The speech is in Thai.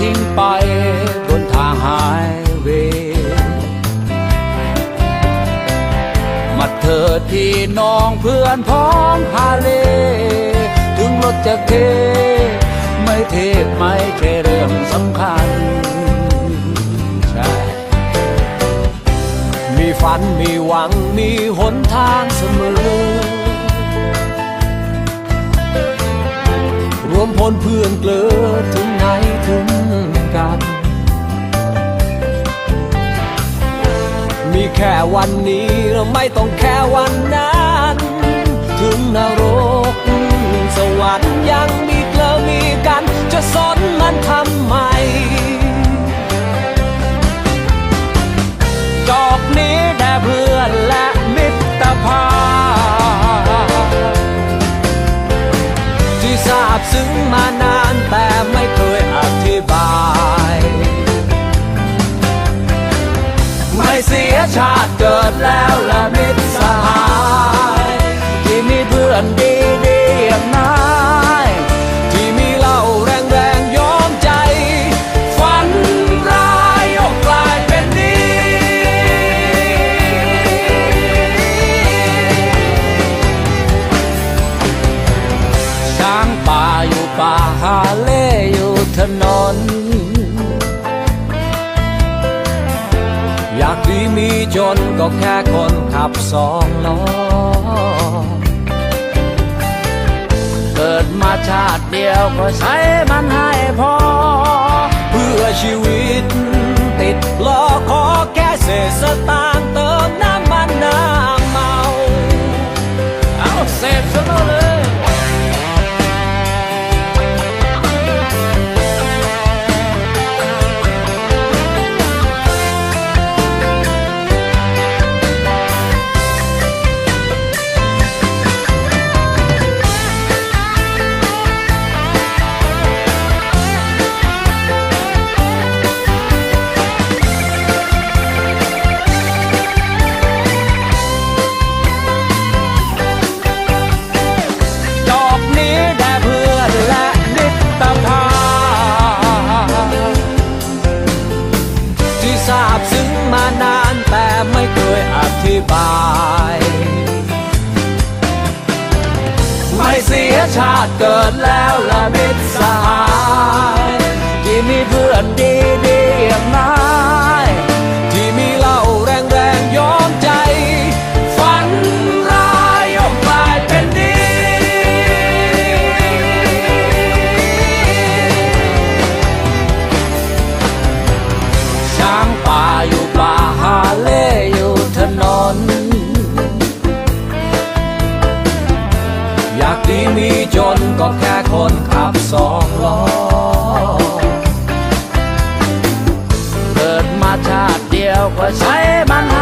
ทิ้งไปบนทางหายเว มาเถิดพี่น้องเพื่อนพ้องฮาเล ถึงรถจะเท ไม่เทไม่ใช่เรื่องสำคัญ ใช่ มีฝันมีหวังมีหนทางเสมอ นเพื่อนเกลือถึงไหนถึงกัน มีแค่วันนี้เราไม่ต้องแค่วันนั้น ถึงนรกสวรรค์ยังมีเกลือมีกัน แล้วละมิตรสหายที่มีเพื่อนดีดีอย่างนายที่มีเหล่าแรงแรงๆยอมใจ ฝันร้ายยกกลายเป็นดีช้างป่าอยู่ป่าฮาเล่อยู่ถนน มีจนก็แค่คนขับสองล้อ เกิดมาชาติเดียวก็ใช้มันให้พอ เพื่อชีวิตติดล้อขอแค่เศษสตางค์เติมน้ำมันน้ำเมา เอาเศษ ทราบซึ้งมานานแต่ไม่เคยอธิบาย ไม่เสียชาติเกิดแล้วละมิตรสหายที่มีเพื่อนดีดี ขับสองล้อ เกิดมาชาติเดียวก็ใช้มัน